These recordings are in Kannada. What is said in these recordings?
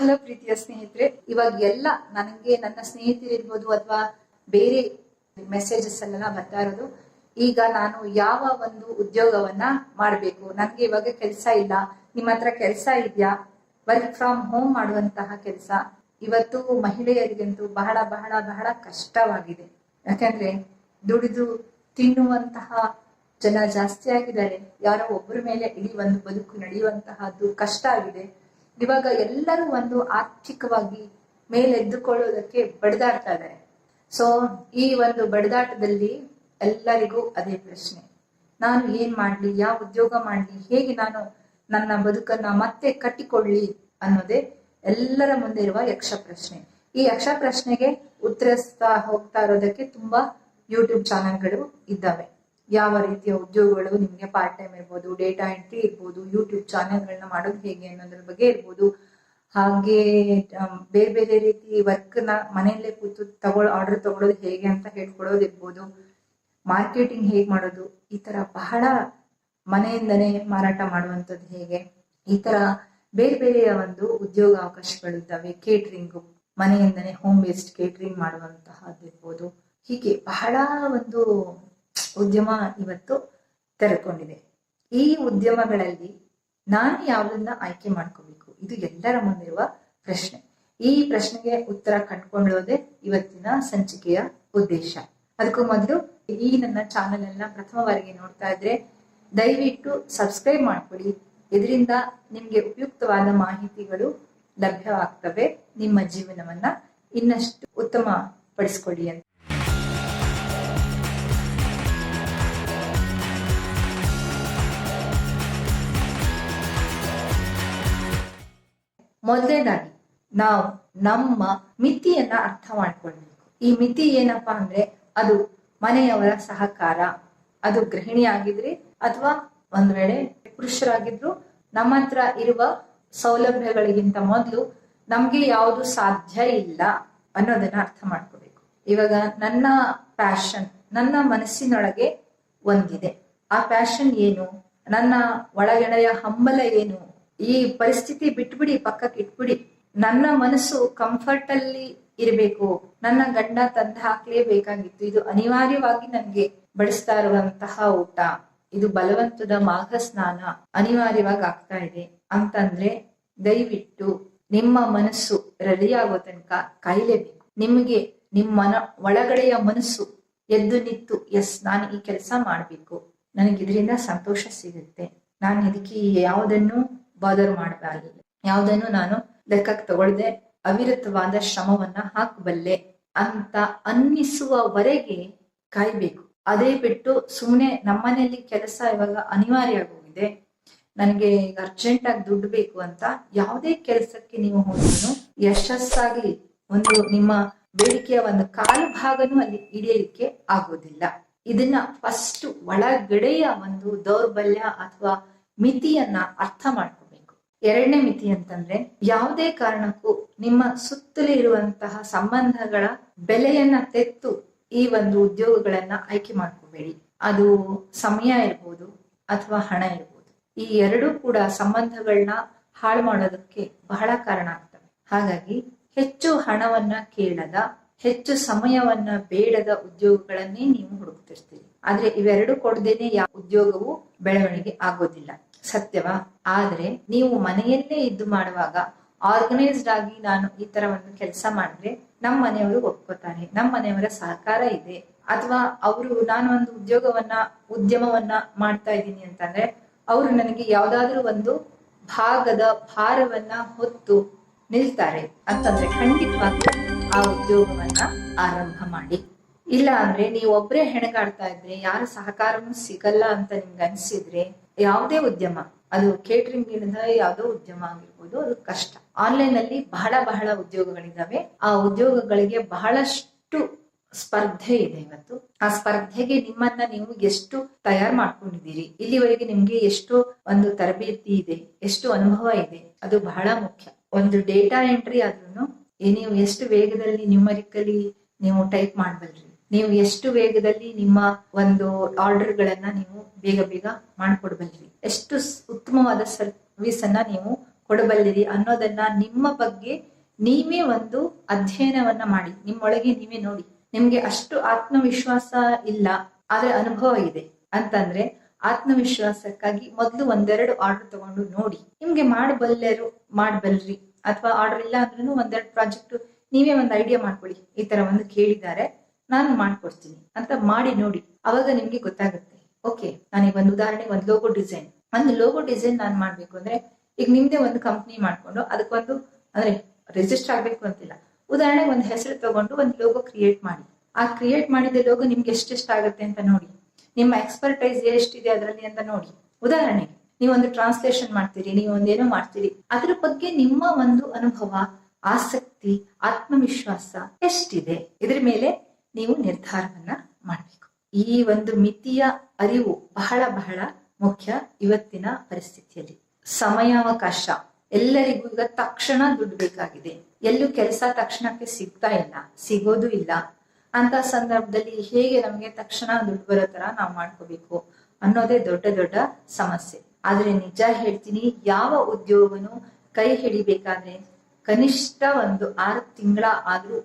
ಹಲೋ ಪ್ರೀತಿಯ ಸ್ನೇಹಿತರೆ, ಇವಾಗ ಎಲ್ಲ ನನಗೆ ನನ್ನ ಸ್ನೇಹಿತರಿರ್ಬೋದು ಅಥವಾ ಬೇರೆ ಮೆಸೇಜಸ್ ಎಲ್ಲ ಬರ್ತಾ ಇರೋದು, ಈಗ ನಾನು ಯಾವ ಒಂದು ಉದ್ಯೋಗವನ್ನ ಮಾಡಬೇಕು? ನನಗೆ ಇವಾಗ ಕೆಲಸ ಇಲ್ಲ. ನಿಮ್ಮ ಹತ್ರ ಕೆಲಸ ಇದೆಯಾ? ವರ್ಕ್ ಫ್ರಮ್ ಹೋಮ್ ಮಾಡುವಂತಹ ಕೆಲಸ. ಇವತ್ತು ಮಹಿಳೆಯರಿಗಂತೂ ಬಹಳ ಬಹಳ ಬಹಳ ಕಷ್ಟವಾಗಿದೆ. ಯಾಕಂದ್ರೆ ದುಡಿದು ತಿನ್ನುವಂತಹ ಜನ ಜಾಸ್ತಿ ಆಗಿದ್ದಾರೆ. ಯಾರೋ ಒಬ್ಬರ ಮೇಲೆ ಇಡೀ ಒಂದು ಬದುಕು ನಡೆಯುವಂತಹದ್ದು ಕಷ್ಟ ಆಗಿದೆ. ಇವಾಗ ಎಲ್ಲರೂ ಒಂದು ಆರ್ಥಿಕವಾಗಿ ಮೇಲೆದ್ದುಕೊಳ್ಳೋದಕ್ಕೆ ಬಡಿದಾಡ್ತಾ ಇದ್ದಾರೆ. ಸೊ ಈ ಒಂದು ಬಡಿದಾಟದಲ್ಲಿ ಎಲ್ಲರಿಗೂ ಅದೇ ಪ್ರಶ್ನೆ. ನಾನು ಏನ್ ಮಾಡ್ಲಿ, ಯಾವ ಉದ್ಯೋಗ ಮಾಡ್ಲಿ, ಹೇಗೆ ನಾನು ನನ್ನ ಬದುಕನ್ನ ಮತ್ತೆ ಕಟ್ಟಿಕೊಳ್ಳಿ ಅನ್ನೋದೇ ಎಲ್ಲರ ಮುಂದೆ ಇರುವ ಯಕ್ಷ ಪ್ರಶ್ನೆ. ಈ ಯಕ್ಷ ಪ್ರಶ್ನೆಗೆ ಉತ್ತರಿಸ್ತಾ ಹೋಗ್ತಾ ಇರೋದಕ್ಕೆ ತುಂಬಾ ಯೂಟ್ಯೂಬ್ ಚಾನೆಲ್ಗಳು ಇದ್ದಾವೆ. ಯಾವ ರೀತಿಯ ಉದ್ಯೋಗಗಳು ನಿಮಗೆ ಪಾರ್ಟ್ ಟೈಮ್ ಇರ್ಬೋದು ಡೇಟಾ ಎಂಟ್ರಿ ಇರ್ಬೋದು ಯೂಟ್ಯೂಬ್ ಚಾನೆಲ್ಗಳನ್ನ ಮಾಡೋದು ಹೇಗೆ ಅನ್ನೋದ್ರ ಬಗ್ಗೆ ಇರ್ಬೋದು. ಹಾಗೆ ಬೇರೆ ಬೇರೆ ರೀತಿ ವರ್ಕ್ನ ಮನೆಯಲ್ಲೇ ಕೂತು ತಗೊಳ್ ಆರ್ಡರ್ ತಗೊಳ್ಳೋದು ಹೇಗೆ ಅಂತ ಹೇಳ್ಕೊಡೋದು ಇರ್ಬೋದು ಮಾರ್ಕೆಟಿಂಗ್ ಹೇಗೆ ಮಾಡೋದು, ಈ ತರ ಬಹಳ ಮನೆಯಿಂದನೇ ಮಾರಾಟ ಮಾಡುವಂಥದ್ದು ಹೇಗೆ. ಈ ತರ ಬೇರೆ ಬೇರೆಯ ಒಂದು ಉದ್ಯೋಗ ಅವಕಾಶಗಳಿದ್ದಾವೆ ಕೇಟ್ರಿಂಗು ಮನೆಯಿಂದನೇ ಹೋಮ್ ಬೇಸ್ಡ್ ಕೇಟ್ರಿಂಗ್ ಮಾಡುವಂತಹದ್ದಿರ್ಬೋದು. ಹೀಗೆ ಬಹಳ ಒಂದು ಉದ್ಯಮ ಇವತ್ತು ತೆರೆಕೊಂಡಿದೆ. ಈ ಉದ್ಯಮಗಳಲ್ಲಿ ನಾನು ಯಾವುದನ್ನ ಆಯ್ಕೆ ಮಾಡ್ಕೋಬೇಕು? ಇದು ಎಲ್ಲರ ಮುಂದಿರುವ ಪ್ರಶ್ನೆ. ಈ ಪ್ರಶ್ನೆಗೆ ಉತ್ತರ ಕಂಡುಕೊಳ್ಳೋದೇ ಇವತ್ತಿನ ಸಂಚಿಕೆಯ ಉದ್ದೇಶ. ಅದಕ್ಕೂ ಮೊದಲು ಈ ನನ್ನ ಚಾನೆಲ್ ಅನ್ನ ಪ್ರಥಮ ಬಾರಿಗೆ ನೋಡ್ತಾ ಇದ್ರೆ ದಯವಿಟ್ಟು ಸಬ್ಸ್ಕ್ರೈಬ್ ಮಾಡ್ಕೊಳ್ಳಿ. ಇದರಿಂದ ನಿಮ್ಗೆ ಉಪಯುಕ್ತವಾದ ಮಾಹಿತಿಗಳು ಲಭ್ಯವಾಗ್ತವೆ. ನಿಮ್ಮ ಜೀವನವನ್ನ ಇನ್ನಷ್ಟು ಉತ್ತಮ ಪಡಿಸ್ಕೊಳ್ಳಿ ಅಂತ. ಮೊದಲನೇದಾಗಿ ನಾವು ನಮ್ಮ ಮಿತಿಯನ್ನ ಅರ್ಥ ಮಾಡ್ಕೊಳ್ಬೇಕು. ಈ ಮಿತಿ ಏನಪ್ಪಾ ಅಂದ್ರೆ ಅದು ಮನೆಯವರ ಸಹಕಾರ, ಅದು ಗೃಹಿಣಿ ಆಗಿದ್ರಿ ಅಥವಾ ಒಂದ್ ವೇಳೆ ಪುರುಷರಾಗಿದ್ರು ನಮ್ಮ ಹತ್ರ ಇರುವ ಸೌಲಭ್ಯಗಳಿಗಿಂತ ಮೊದಲು ನಮ್ಗೆ ಯಾವುದು ಸಾಧ್ಯ ಇಲ್ಲ ಅನ್ನೋದನ್ನ ಅರ್ಥ ಮಾಡ್ಕೋಬೇಕು ಇವಾಗ ನನ್ನ ಪ್ಯಾಷನ್ ನನ್ನ ಮನಸ್ಸಿನೊಳಗೆ ಒಂದಿದೆ. ಆ ಪ್ಯಾಷನ್ ಏನು? ನನ್ನ ಒಳಗಡೆಯ ಹಂಬಲ ಏನು? ಈ ಪರಿಸ್ಥಿತಿ ಬಿಟ್ಬಿಡಿ, ಪಕ್ಕಕ್ಕೆ ಇಟ್ಬಿಡಿ. ನನ್ನ ಮನಸ್ಸು ಕಂಫರ್ಟ್ ಅಲ್ಲಿ ಇರಬೇಕು. ನನ್ನ ಗಂಡ ತಂದು ಹಾಕ್ಲೇಬೇಕಾಗಿತ್ತು ಇದು ಅನಿವಾರ್ಯವಾಗಿ ನನ್ಗೆ ಬಡಿಸ್ತಾ ಇರುವಂತಹ ಊಟ. ಇದು ಬಲವಂತದ ಮಾಘ ಸ್ನಾನ ಅನಿವಾರ್ಯವಾಗಿ ಆಗ್ತಾ ಇದೆ. ಅಂತಂದ್ರೆ ದಯವಿಟ್ಟು ನಿಮ್ಮ ಮನಸ್ಸು ರೆಡಿ ಆಗೋ ತನಕ ಕಾಯಲೇಬೇಕು. ನಿಮಗೆ ನಿಮ್ಮ ಒಳಗಡೆಯ ಮನಸ್ಸು ಎದ್ದು ನಿಂತು ಎಸ್ ನಾನು ಈ ಕೆಲಸ ಮಾಡ್ಬೇಕು. ನನಗೆ ಇದರಿಂದ ಸಂತೋಷ ಸಿಗುತ್ತೆ. ನಾನು ಇದಕ್ಕೆ ಯಾವುದನ್ನು ಬಾದರ್ ಮಾಡಬಾರದು ಯಾವುದನ್ನು ನಾನು ಲೆಕ್ಕಕ್ಕೆ ತಗೊಳ್ದೆ, ಅವಿರತವಾದ ಶ್ರಮವನ್ನ ಹಾಕಬಲ್ಲೆ ಅಂತ ಅನ್ನಿಸುವವರೆಗೆ ಕಾಯ್ಬೇಕು. ಅದೇ ಬಿಟ್ಟು ಸುಮ್ಮನೆ ನಮ್ಮನೆಯಲ್ಲಿ ಕೆಲಸ ಇವಾಗ ಅನಿವಾರ್ಯ ಆಗೋಗಿದೆ ನನಗೆ ಈಗ ಅರ್ಜೆಂಟ್ ಆಗಿ ದುಡ್ಡು ಬೇಕು ಅಂತ ಯಾವುದೇ ಕೆಲಸಕ್ಕೆ ನೀವು ಹೋದ್ರು ಯಶಸ್ಸಾಗಿ ಒಂದು ನಿಮ್ಮ ಬೇಡಿಕೆಯ ಒಂದು ಕಾಲು ಭಾಗನು ಅಲ್ಲಿ ಹಿಡಿಯಲಿಕ್ಕೆ ಆಗೋದಿಲ್ಲ. ಇದನ್ನ ಫಸ್ಟ್ ಒಳಗಡೆಯ ಒಂದು ದೌರ್ಬಲ್ಯ ಅಥವಾ ಮಿತಿಯನ್ನ ಅರ್ಥ ಮಾಡ್ಕೋಬೇಕು ಎರಡನೇ ಮಿತಿ ಅಂತಂದ್ರೆ ಯಾವುದೇ ಕಾರಣಕ್ಕೂ ನಿಮ್ಮ ಸುತ್ತಲೇ ಇರುವಂತಹ ಸಂಬಂಧಗಳ ಬೆಲೆಯನ್ನ ತೆತ್ತು ಈ ಒಂದು ಉದ್ಯೋಗಗಳನ್ನ ಆಯ್ಕೆ ಮಾಡ್ಕೋಬೇಡಿ. ಅದು ಸಮಯ ಇರ್ಬೋದು ಅಥವಾ ಹಣ ಇರ್ಬೋದು. ಈ ಎರಡೂ ಕೂಡ ಸಂಬಂಧಗಳನ್ನ ಹಾಳು ಮಾಡೋದಕ್ಕೆ ಬಹಳ ಕಾರಣ ಆಗ್ತವೆ. ಹಾಗಾಗಿ ಹೆಚ್ಚು ಹಣವನ್ನ ಕೇಳದ, ಹೆಚ್ಚು ಸಮಯವನ್ನ ಬೇಡದ ಉದ್ಯೋಗಗಳನ್ನೇ ನೀವು ಹುಡುಕ್ತಿರ್ತೀರಿ. ಆದ್ರೆ ಇವೆರಡು ಕೊಡದೇನೆ ಯಾವ ಉದ್ಯೋಗವು ಬೆಳವಣಿಗೆ ಆಗೋದಿಲ್ಲ. ಸತ್ಯವಾ? ಆದ್ರೆ ನೀವು ಮನೆಯಲ್ಲೇ ಇದ್ದು ಮಾಡುವಾಗ ಆರ್ಗನೈಸ್ಡ್ ಆಗಿ ನಾನು ಈ ತರ ಒಂದು ಕೆಲಸ ಮಾಡಿದ್ರೆ ನಮ್ಮ ಮನೆಯವರು ಒಪ್ಕೋತಾರೆ ನಮ್ಮ ಮನೆಯವರ ಸಹಕಾರ ಇದೆ. ಅಥವಾ ಅವರು, ನಾನು ಒಂದು ಉದ್ಯೋಗವನ್ನ, ಉದ್ಯಮವನ್ನ ಮಾಡ್ತಾ ಇದ್ದೀನಿ ಅಂತಂದ್ರೆ ಅವರು ನನಗೆ ಯಾವ್ದಾದ್ರು ಒಂದು ಭಾಗದ ಭಾರವನ್ನ ಹೊತ್ತು ನಿಲ್ತಾರೆ ಅಂತಂದ್ರೆ ಖಂಡಿತವಾಗಿ ಆ ಉದ್ಯೋಗವನ್ನ ಆರಂಭ ಮಾಡಿ. ಇಲ್ಲ ಅಂದ್ರೆ ನೀವು ಒಬ್ರೇ ಹೆಣಗಾಡ್ತಾ ಇದ್ರೆ, ಯಾರ ಸಹಕಾರವೂ ಸಿಗಲ್ಲ ಅಂತ ನಿಮ್ಗೆ ಅನ್ಸಿದ್ರೆ ಯಾವುದೇ ಉದ್ಯಮ, ಅದು ಕೇಟರಿಂಗ್ ಇಲ್ಲದ ಯಾವುದೋ ಉದ್ಯಮ ಆಗಿರ್ಬೋದು, ಅದು ಕಷ್ಟ. ಆನ್ಲೈನ್ ಅಲ್ಲಿ ಬಹಳ ಬಹಳ ಉದ್ಯೋಗಗಳಿದಾವೆ. ಆ ಉದ್ಯೋಗಗಳಿಗೆ ಬಹಳಷ್ಟು ಸ್ಪರ್ಧೆ ಇದೆ ಇವತ್ತು. ಆ ಸ್ಪರ್ಧೆಗೆ ನಿಮ್ಮನ್ನ ನೀವು ಎಷ್ಟು ತಯಾರು ಮಾಡ್ಕೊಂಡಿದ್ದೀರಿ? ಇಲ್ಲಿವರೆಗೆ ನಿಮ್ಗೆ ಎಷ್ಟು ಒಂದು ತರಬೇತಿ ಇದೆ, ಎಷ್ಟು ಅನುಭವ ಇದೆ, ಅದು ಬಹಳ ಮುಖ್ಯ. ಒಂದು ಡೇಟಾ ಎಂಟ್ರಿ ಆದ್ರೂ ನೀವು ಎಷ್ಟು ವೇಗದಲ್ಲಿ ನ್ಯೂಮರಿಕಲಿ ನೀವು ಟೈಪ್ ಮಾಡಬಲ್ರಿ. ನೀವು ಎಷ್ಟು ವೇಗದಲ್ಲಿ ನಿಮ್ಮ ಒಂದು ಆರ್ಡರ್ ಗಳನ್ನ ನೀವು ಬೇಗ ಬೇಗ ಮಾಡ್ಕೊಡ್ಬಲ್ರಿ ಎಷ್ಟು ಉತ್ತಮವಾದ ಸರ್ವಿಸ್ ಅನ್ನ ನೀವು ಕೊಡಬಲ್ಲಿರಿ ಅನ್ನೋದನ್ನ ನಿಮ್ಮ ಬಗ್ಗೆ ನೀವೇ ಒಂದು ಅಧ್ಯಯನವನ್ನ ಮಾಡಿ. ನಿಮ್ಮೊಳಗೆ ನೀವೇ ನೋಡಿ. ನಿಮ್ಗೆ ಅಷ್ಟು ಆತ್ಮವಿಶ್ವಾಸ ಇಲ್ಲ, ಆದ್ರೆ ಅನುಭವ ಇದೆ ಅಂತಂದ್ರೆ ಆತ್ಮವಿಶ್ವಾಸಕ್ಕಾಗಿ ಮೊದಲು ಒಂದೆರಡು ಆರ್ಡರ್ ತಗೊಂಡು ನೋಡಿ. ನಿಮ್ಗೆ ಮಾಡಬಲ್ಲರು, ಮಾಡಬಲ್ರಿ. ಅಥವಾ ಆರ್ಡರ್ ಇಲ್ಲ ಅಂದ್ರೂ ಒಂದೆರಡು ಪ್ರಾಜೆಕ್ಟ್ ನೀವೇ ಒಂದು ಐಡಿಯಾ ಮಾಡ್ಕೊಳ್ಳಿ. ಈ ತರ ಒಂದು ಕೇಳಿದ್ದಾರೆ. ನಾನು ಮಾಡ್ಕೊಡ್ತೀನಿ ಅಂತ ಮಾಡಿ ನೋಡಿ. ಅವಾಗ ನಿಮ್ಗೆ ಗೊತ್ತಾಗುತ್ತೆ. ಓಕೆ ನಾನೀಗ ಒಂದು ಉದಾಹರಣೆಗೆ ಒಂದು ಲೋಗೋ ಡಿಸೈನ್ ಒಂದು ಲೋಗೋ ಡಿಸೈನ್ ನಾನು ಮಾಡ್ಬೇಕು ಅಂದ್ರೆ ಈಗ ನಿಮ್ದೇ ಒಂದು ಕಂಪ್ನಿ ಮಾಡ್ಕೊಂಡು ಅದಕ್ಕೊಂದು ಅಂದ್ರೆ ರಿಜಿಸ್ಟರ್ ಆಗ್ಬೇಕು ಅಂತಿಲ್ಲ. ಉದಾಹರಣೆಗೆ ಒಂದು ಹೆಸರು ತಗೊಂಡು ಒಂದು ಲೋಗೋ ಕ್ರಿಯೇಟ್ ಮಾಡಿ. ಆ ಕ್ರಿಯೇಟ್ ಮಾಡಿದ ಲೋಗೋ ನಿಮ್ಗೆ ಎಷ್ಟೆಷ್ಟು ಆಗುತ್ತೆ ಅಂತ ನೋಡಿ. ನಿಮ್ಮ ಎಕ್ಸ್ಪರ್ಟೈಸ್ ಎಷ್ಟಿದೆ ಅದರಲ್ಲಿ ಅಂತ ನೋಡಿ. ಉದಾಹರಣೆಗೆ, ನೀವು ಒಂದು ಟ್ರಾನ್ಸ್ಲೇಷನ್ ಮಾಡ್ತೀರಿ, ನೀವು ಒಂದೇನೋ ಮಾಡ್ತೀರಿ. ಅದ್ರ ಬಗ್ಗೆ ನಿಮ್ಮ ಒಂದು ಅನುಭವ, ಆಸಕ್ತಿ, ಆತ್ಮವಿಶ್ವಾಸ ಎಷ್ಟಿದೆ? ಇದ್ರ ಮೇಲೆ ನೀವು ನಿರ್ಧಾರವನ್ನ ಮಾಡಬೇಕು. ಈ ಒಂದು ಮಿತಿಯ ಅರಿವು ಬಹಳ ಬಹಳ ಮುಖ್ಯ ಇವತ್ತಿನ ಪರಿಸ್ಥಿತಿಯಲ್ಲಿ. ಸಮಯಾವಕಾಶ. ಎಲ್ಲರಿಗೂ ಈಗ ತಕ್ಷಣ ದುಡ್ಡು ಬೇಕಾಗಿದೆ. ಎಲ್ಲೂ ಕೆಲಸ ತಕ್ಷಣಕ್ಕೆ ಸಿಗ್ತಾ ಇಲ್ಲ, ಸಿಗೋದು ಇಲ್ಲ. ಅಂತ ಸಂದರ್ಭದಲ್ಲಿ ಹೇಗೆ ನಮ್ಗೆ ತಕ್ಷಣ ದುಡ್ಡು ಬರೋ ತರ ನಾವು ಮಾಡ್ಕೋಬೇಕು ಅನ್ನೋದೇ ದೊಡ್ಡ ದೊಡ್ಡ ಸಮಸ್ಯೆ. ಆದ್ರೆ ನಿಜ ಹೇಳ್ತೀನಿ, ಯಾವ ಉದ್ಯೋಗನು ಕೈ ಹಿಡಿಬೇಕಾದ್ರೆ ಕನಿಷ್ಠ ಒಂದು ಆರು ತಿಂಗಳ ಆದ್ರೂ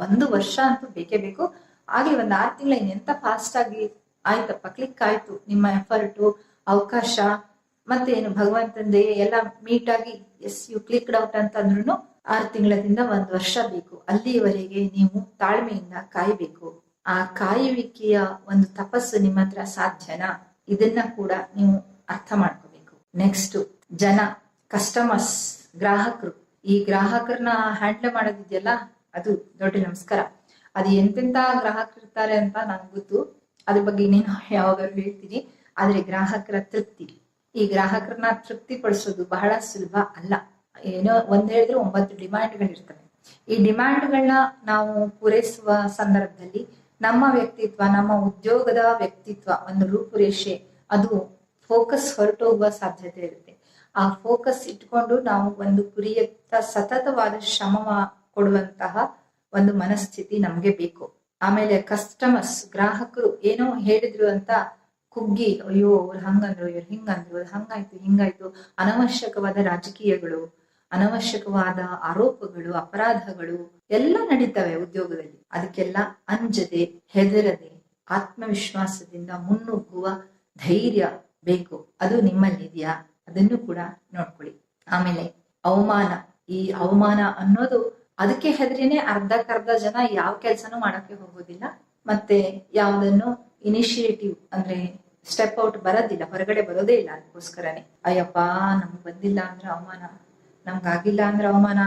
ಒಂದು ವರ್ಷ ಅಂತೂ ಬೇಕೇ ಬೇಕು. ಆಗ್ಲಿ ಒಂದ್ ಆರು ತಿಂಗಳ ಇನ್ನೆಂತ ಫಾಸ್ಟ್ ಆಗಿ ಆಯ್ತಪ್ಪ ಕ್ಲಿಕ್ ಆಯ್ತು. ನಿಮ್ಮ ಎಫರ್ಟು ಅವಕಾಶ, ಮತ್ತೆ ಏನು ಭಗವಂತಂದೆ ಎಲ್ಲ ಮೀಟ್ ಆಗಿ ಎಸ್ ಯು ಕ್ಲಿಕ್ಡ್ ಔಟ್ ಅಂತ ಅಂದ್ರೂ ಆರು ತಿಂಗಳದಿಂದ ಒಂದ್ ವರ್ಷ ಬೇಕು. ಅಲ್ಲಿಯವರೆಗೆ ನೀವು ತಾಳ್ಮೆಯಿಂದ ಕಾಯ್ಬೇಕು. ಆ ಕಾಯುವಿಕೆಯ ಒಂದು ತಪಸ್ಸು ನಿಮ್ಮ ಹತ್ರ ಸಾಧ್ಯನಾ? ಇದನ್ನ ಕೂಡ ನೀವು ಅರ್ಥ ಮಾಡ್ಕೋಬೇಕು. ನೆಕ್ಸ್ಟ್ ಜನ ಕಸ್ಟಮರ್ಸ್ ಗ್ರಾಹಕರು. ಈ ಗ್ರಾಹಕರನ್ನ ಹ್ಯಾಂಡಲ್ ಮಾಡೋದಿದೆಯಲ್ಲ ಅದು ದೊಡ್ಡ ನಮಸ್ಕಾರ. ಅದು ಎಂತೆಂತ ಗ್ರಾಹಕರಿರ್ತಾರೆ ಅಂತ ನಂಗೆ ಗೊತ್ತು. ಅದ್ರ ಬಗ್ಗೆ ಇನ್ನೇನು ಯಾವಾಗಲೂ ಹೇಳ್ತೀನಿ. ಆದ್ರೆ ಗ್ರಾಹಕರ ತೃಪ್ತಿ. ಈ ಗ್ರಾಹಕರನ್ನ ತೃಪ್ತಿ ಪಡಿಸೋದು ಬಹಳ ಸುಲಭ ಅಲ್ಲ. ಏನೋ ಒಂದ್ ಹೇಳಿದ್ರೆ ಒಂಬತ್ತು ಡಿಮ್ಯಾಂಡ್ಗಳಿರ್ತವೆ ಈ ಡಿಮ್ಯಾಂಡ್ಗಳನ್ನ ನಾವು ಪೂರೈಸುವ ಸಂದರ್ಭದಲ್ಲಿ ನಮ್ಮ ವ್ಯಕ್ತಿತ್ವ, ನಮ್ಮ ಉದ್ಯೋಗದ ವ್ಯಕ್ತಿತ್ವ, ಒಂದು ರೂಪುರೇಷೆ, ಅದು ಫೋಕಸ್ ಹೊರಟೋಗುವ ಸಾಧ್ಯತೆ ಇರುತ್ತೆ. ಆ ಫೋಕಸ್ ಇಟ್ಕೊಂಡು ನಾವು ಒಂದು ಗುರಿಯತ್ತ ಸತತವಾದ ಶ್ರಮ ಕೊಡುವಂತಹ ಒಂದು ಮನಸ್ಥಿತಿ ನಮ್ಗೆ ಬೇಕು. ಆಮೇಲೆ ಕಸ್ಟಮರ್ಸ್ ಗ್ರಾಹಕರು ಏನೋ ಹೇಳಿದ್ರು ಅಂತ ಕುಗ್ಗಿ, ಅಯ್ಯೋ, ಅವ್ರು ಹಂಗಂದ್ರು, ಇವ್ರು ಹಿಂಗಂದ್ರು ಹಂಗಾಯ್ತು, ಹಿಂಗಾಯ್ತು. ಅನವಶ್ಯಕವಾದ ರಾಜಕೀಯಗಳು, ಅನವಶ್ಯಕವಾದ ಆರೋಪಗಳು, ಅಪರಾಧಗಳು ಎಲ್ಲ ನಡೀತವೆ ಉದ್ಯೋಗದಲ್ಲಿ. ಅದಕ್ಕೆಲ್ಲ ಅಂಜದೆ, ಹೆದರದೆ, ಆತ್ಮವಿಶ್ವಾಸದಿಂದ ಮುನ್ನುಗ್ಗುವ ಧೈರ್ಯ ಬೇಕು. ಅದು ನಿಮ್ಮಲ್ಲಿದೆಯಾ? ಅದನ್ನು ಕೂಡ ನೋಡ್ಕೊಳ್ಳಿ. ಆಮೇಲೆ ಅವಮಾನ. ಈ ಅವಮಾನ ಅನ್ನೋದು ಅದಕ್ಕೆ ಹೆದರಿನೇ ಅರ್ಧಕ್ಕರ್ಧ ಜನ ಯಾವ ಕೆಲ್ಸನೂ ಮಾಡಕ್ಕೆ ಹೋಗೋದಿಲ್ಲ. ಮತ್ತೆ ಯಾವುದನ್ನು ಇನಿಷಿಯೇಟಿವ್ ಅಂದ್ರೆ ಸ್ಟೆಪ್ ಔಟ್ ಬರೋದಿಲ್ಲ, ಹೊರಗಡೆ ಬರೋದೇ ಇಲ್ಲ ಅದಕ್ಕೋಸ್ಕರನೇ. ಅಯ್ಯಪ್ಪ, ನಮ್ಗೆ ಬಂದಿಲ್ಲ ಅಂದ್ರೆ ಅವಮಾನ ನಮ್ಗಾಗಿಲ್ಲ ಅಂದ್ರೆ ಅವಮಾನ,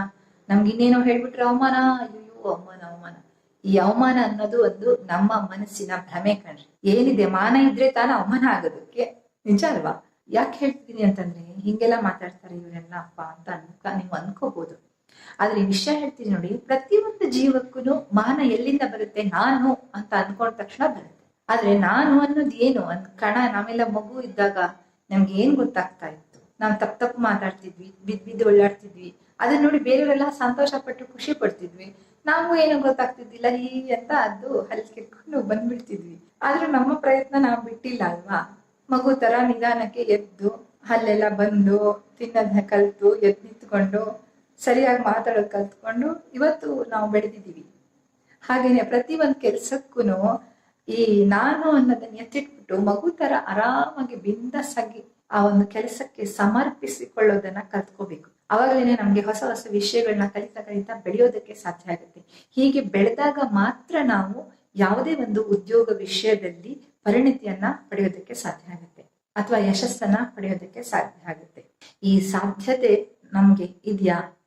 ನಮ್ಗೆ ಇನ್ನೇನೋ ಹೇಳ್ಬಿಟ್ರೆ ಅವಮಾನ ಅಯ್ಯೋ ಅವಮಾನ ಅವಮಾನ. ಈ ಅವಮಾನ ಅನ್ನೋದು ಒಂದು ನಮ್ಮ ಮನಸ್ಸಿನ ಭ್ರಮೆ ಕಣ್ರಿ. ಏನಿದೆ, ಮಾನ ಇದ್ರೆ ತಾನ ಅವಮಾನ ಆಗೋದಕ್ಕೆ? ನಿಜ ಅಲ್ವಾ? ಯಾಕೆ ಹೇಳ್ತೀನಿ ಅಂತಂದ್ರೆ, ಹಿಂಗೆಲ್ಲ ಮಾತಾಡ್ತಾರೆ ಇವರೆಲ್ಲ ಅಪ್ಪ ಅಂತ ಅನ್ಕ ನೀವು ಅನ್ಕೋಬಹುದು ಆದ್ರೆ ಈ ವಿಷಯ ಹೇಳ್ತೀನಿ ನೋಡಿ, ಪ್ರತಿಯೊಂದು ಜೀವಕ್ಕೂ ಮಾನ ಎಲ್ಲಿಂದ ಬರುತ್ತೆ? ನಾನು ಅಂತ ಅನ್ಕೊಂಡ ತಕ್ಷಣ ಬರುತ್ತೆ. ಆದ್ರೆ ನಾನು ಅನ್ನೋದು ಏನು? ಅಂತ ಕಣ, ನಾವೆಲ್ಲ ಮಗು ಇದ್ದಾಗ ನಮ್ಗೆ ಏನ್ ಗೊತ್ತಾಗ್ತಾ ಇತ್ತು? ನಾವು ತಪ್ಪು ತಪ್ಪು ಮಾತಾಡ್ತಿದ್ವಿ, ಬಿದ್ ಬಿದ್ದು ಒಳ್ಳಾಡ್ತಿದ್ವಿ. ಅದನ್ನ ನೋಡಿ ಬೇರೆಯವರೆಲ್ಲ ಸಂತೋಷ ಪಟ್ಟು ಖುಷಿ ಪಡ್ತಿದ್ವಿ. ನಾವು ಏನು ಗೊತ್ತಾಗ್ತಿದ್ದಿಲ್ಲ ಈ ಅಂತ ಅದು ಹಲ್ಲಿ ಕೆಟ್ಕೊಂಡು ಬಂದ್ಬಿಡ್ತಿದ್ವಿ. ಆದ್ರೂ ನಮ್ಮ ಪ್ರಯತ್ನ ನಾವು ಬಿಟ್ಟಿಲ್ಲ ಅಲ್ವಾ? ಮಗು ತರ ನಿಧಾನಕ್ಕೆ ಎದ್ದು ಹಲ್ಲೆಲ್ಲ ಬಂದು ತಿನ್ನೋದನ್ನ ಕಲ್ತು, ಎದ್ದು ನಿಂತ್ಕೊಂಡು ಸರಿಯಾಗಿ ಮಾತಾಡೋದು ಕಲ್ತ್ಕೊಂಡು ಇವತ್ತು ನಾವು ಬೆಳೆದಿದ್ದೀವಿ. ಹಾಗೇನೆ ಪ್ರತಿ ಒಂದು ಕೆಲ್ಸಕ್ಕೂ ಈ ನಾನು ಅನ್ನೋದನ್ನ ಎತ್ತಿಟ್ಬಿಟ್ಟು ಮಗು ತರ ಆರಾಮಾಗಿ ಬಿಂದಸಾಗಿ ಆ ಒಂದು ಕೆಲಸಕ್ಕೆ ಸಮರ್ಪಿಸಿಕೊಳ್ಳೋದನ್ನ ಕಲ್ತ್ಕೋಬೇಕು. ಅವಾಗಲೇನೆ ನಮ್ಗೆ ಹೊಸ ಹೊಸ ವಿಷಯಗಳನ್ನ ಕಲಿತಾ ಕಲಿತಾ ಬೆಳೆಯೋದಕ್ಕೆ ಸಾಧ್ಯ ಆಗುತ್ತೆ. ಹೀಗೆ ಬೆಳೆದಾಗ ಮಾತ್ರ ನಾವು ಯಾವುದೇ ಒಂದು ಉದ್ಯೋಗ ವಿಷಯದಲ್ಲಿ ಪರಿಣಿತಿಯನ್ನ ಪಡೆಯೋದಕ್ಕೆ ಸಾಧ್ಯ ಆಗುತ್ತೆ. ಅಥವಾ ಯಶಸ್ಸನ್ನ ಪಡೆಯೋದಕ್ಕೆ ಸಾಧ್ಯ ಆಗುತ್ತೆ. ಈ ಸಾಧ್ಯತೆ ನಮ್ಗೆ ಇದೆಯಾ?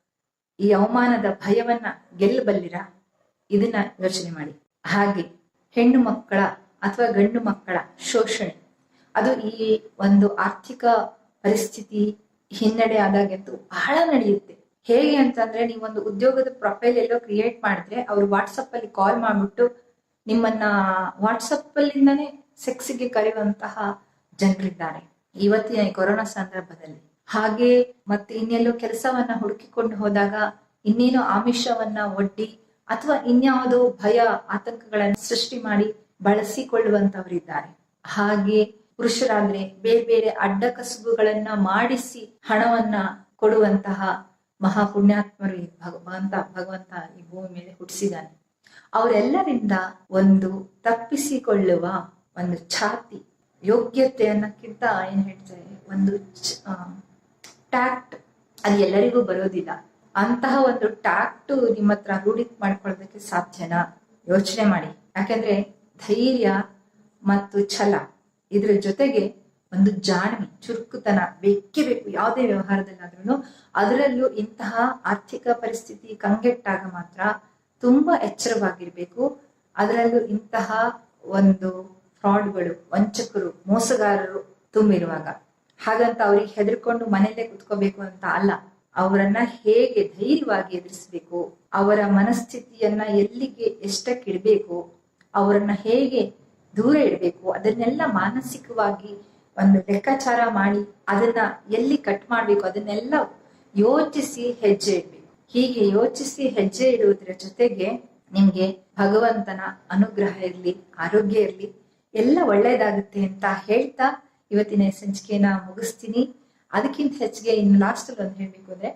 ಈ ಅವಮಾನದ ಭಯವನ್ನ ಗೆಲ್ಲಬಲ್ಲಿರಾ? ಇದನ್ನ ಯೋಚನೆ ಮಾಡಿ. ಹಾಗೆ ಹೆಣ್ಣು ಮಕ್ಕಳ ಅಥವಾ ಗಂಡು ಮಕ್ಕಳ ಶೋಷಣೆ. ಅದು ಈ ಒಂದು ಆರ್ಥಿಕ ಪರಿಸ್ಥಿತಿ ಹಿನ್ನಡೆ ಆದಾಗಂತೂ ಬಹಳ ನಡೆಯುತ್ತೆ. ಹೇಗೆ ಅಂತಂದ್ರೆ ನೀವೊಂದು ಉದ್ಯೋಗದ ಪ್ರೊಫೈಲ್ ಎಲ್ಲೋ ಕ್ರಿಯೇಟ್ ಮಾಡಿದ್ರೆ ಅವರು ವಾಟ್ಸಪ್ ಅಲ್ಲಿ ಕಾಲ್ ಮಾಡ್ಬಿಟ್ಟು ನಿಮ್ಮನ್ನ ವಾಟ್ಸಪ್ ಅಲ್ಲಿಂದಾನೇ ಸೆಕ್ಸ್ಗೆ ಕರೆಯುವಂತಹ ಜನರಿದ್ದಾರೆ. ಇವತ್ತಿನ ಕೊರೋನಾ ಸಂದರ್ಭದಲ್ಲಿ. ಹಾಗೆ ಮತ್ತೆ ಇನ್ನೆಲ್ಲೋ ಕೆಲಸವನ್ನ ಹುಡುಕಿಕೊಂಡು ಹೋದಾಗ ಇನ್ನೇನೋ ಆಮಿಷವನ್ನ ಒಡ್ಡಿ ಅಥವಾ ಇನ್ಯಾವುದೋ ಭಯ, ಆತಂಕಗಳನ್ನು ಸೃಷ್ಟಿ ಮಾಡಿ ಬಳಸಿಕೊಳ್ಳುವಂತವರಿದ್ದಾರೆ. ಹಾಗೆ ಪುರುಷರಾದ್ರೆ ಬೇರೆ ಬೇರೆ ಅಡ್ಡ ಕಸುಬುಗಳನ್ನ ಮಾಡಿಸಿ ಹಣವನ್ನ ಕೊಡುವಂತಹ ಮಹಾಪುಣ್ಯಾತ್ಮರು ಈ ಭಗವಂತ ಭಗವಂತ ಈ ಭೂಮಿ ಮೇಲೆ ಹುಟ್ಟಿಸಿದ್ದಾನೆ. ಅವರೆಲ್ಲರಿಂದ ಒಂದು ತಪ್ಪಿಸಿಕೊಳ್ಳುವ ಒಂದು ಛಾತಿ ಯೋಗ್ಯತೆ ಅನ್ನಕ್ಕಿಂತ ಏನ್ ಹೇಳ್ತಾರೆ, ಒಂದು ಟ್ಯಾಕ್ಟ್ ಅದು ಎಲ್ಲರಿಗೂ ಬರೋದಿಲ್ಲ. ಅಂತಹ ಒಂದು ಟ್ಯಾಕ್ಟ್ ನಿಮ್ಮ ಹತ್ರ ರೂಢಿ ಮಾಡ್ಕೊಳ್ಳೋದಕ್ಕೆ ಸಾಧ್ಯನಾ? ಯೋಚನೆ ಮಾಡಿ. ಯಾಕಂದ್ರೆ ಧೈರ್ಯ ಮತ್ತು ಛಲ ಇದ್ರ ಜೊತೆಗೆ ಒಂದು ಜಾಣ್ಮೆ, ಚುರುಕುತನ ಬೇಕೇ ಬೇಕು. ಯಾವುದೇ ವ್ಯವಹಾರದಲ್ಲಾದ್ರೂ ಅದರಲ್ಲೂ ಇಂತಹ ಆರ್ಥಿಕ ಪರಿಸ್ಥಿತಿ ಕಂಗೆಟ್ಟಾಗ ಮಾತ್ರ ತುಂಬಾ ಎಚ್ಚರವಾಗಿರ್ಬೇಕು. ಅದರಲ್ಲೂ ಇಂತಹ ಒಂದು ಫ್ರಾಡ್ಗಳು ವಂಚಕರು, ಮೋಸಗಾರರು ತುಂಬಿರುವಾಗ. ಹಾಗಂತ ಅವ್ರಿಗೆ ಹೆದರ್ಕೊಂಡು ಮನೆಯಲ್ಲೇ ಕುತ್ಕೋಬೇಕು ಅಂತ ಅಲ್ಲ, ಅವರನ್ನ ಹೇಗೆ ಧೈರ್ಯವಾಗಿ ಎದುರಿಸಬೇಕು, ಅವರ ಮನಸ್ಥಿತಿಯನ್ನ ಎಲ್ಲಿಗೆ ಎಷ್ಟಕ್ಕಿಡ್ಬೇಕು, ಅವರನ್ನ ಹೇಗೆ ದೂರ ಇಡಬೇಕು, ಅದನ್ನೆಲ್ಲ ಮಾನಸಿಕವಾಗಿ ಒಂದು ಲೆಕ್ಕಾಚಾರ ಮಾಡಿ ಅದನ್ನ ಎಲ್ಲಿ ಕಟ್ ಮಾಡ್ಬೇಕು, ಅದನ್ನೆಲ್ಲ ಯೋಚಿಸಿ ಹೆಜ್ಜೆ ಇಡ್ಬೇಕು. ಹೀಗೆ ಯೋಚಿಸಿ ಹೆಜ್ಜೆ ಇಡುವುದರ ಜೊತೆಗೆ ನಿಮ್ಗೆ ಭಗವಂತನ ಅನುಗ್ರಹ ಇರ್ಲಿ, ಆರೋಗ್ಯ ಇರ್ಲಿ, ಎಲ್ಲ ಒಳ್ಳೇದಾಗುತ್ತೆ ಅಂತ ಹೇಳ್ತಾ ಇವತ್ತಿನ ಸಂಚಿಕೆನ ಮುಗಿಸ್ತೀನಿ. ಅದಕ್ಕಿಂತ ಹೆಚ್ಚಿಗೆ ಇನ್ನು ಲಾಸ್ಟಲ್ಲಿ ಒಂದು ಹೇಳಬೇಕು ಅಂದ್ರೆ,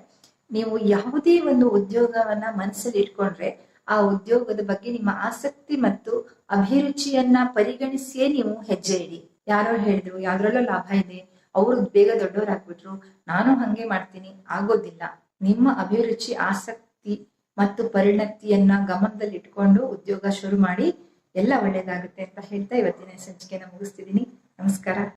ನೀವು ಯಾವುದೇ ಒಂದು ಉದ್ಯೋಗವನ್ನ ಮನಸ್ಸಲ್ಲಿ ಇಟ್ಕೊಂಡ್ರೆ, ಆ ಉದ್ಯೋಗದ ಬಗ್ಗೆ ನಿಮ್ಮ ಆಸಕ್ತಿ ಮತ್ತು ಅಭಿರುಚಿಯನ್ನ ಪರಿಗಣಿಸಿಯೇ ನೀವು ಹೆಜ್ಜೆ ಇಡಿ. ಯಾರೋ ಹೇಳಿದ್ರು, ಯಾವ್ದ್ರಲ್ಲೋ ಲಾಭ ಇದೆ, ಅವರು ಬೇಗ ದೊಡ್ಡವರಾಗ್ಬಿಟ್ರು, ನಾನು ಹಂಗೆ ಮಾಡ್ತೀನಿ, ಆಗೋದಿಲ್ಲ. ನಿಮ್ಮ ಅಭಿರುಚಿ, ಆಸಕ್ತಿ ಮತ್ತು ಪರಿಣತಿಯನ್ನ ಗಮನದಲ್ಲಿ ಇಟ್ಕೊಂಡು ಉದ್ಯೋಗ ಶುರು ಮಾಡಿ, ಎಲ್ಲ ಒಳ್ಳೇದಾಗುತ್ತೆ ಅಂತ ಹೇಳ್ತಾ ಇವತ್ತಿನ ಸಂಚಿಕೆನ ಮುಗಿಸ್ತಿದ್ದೀನಿ. ನಮಸ್ಕಾರ.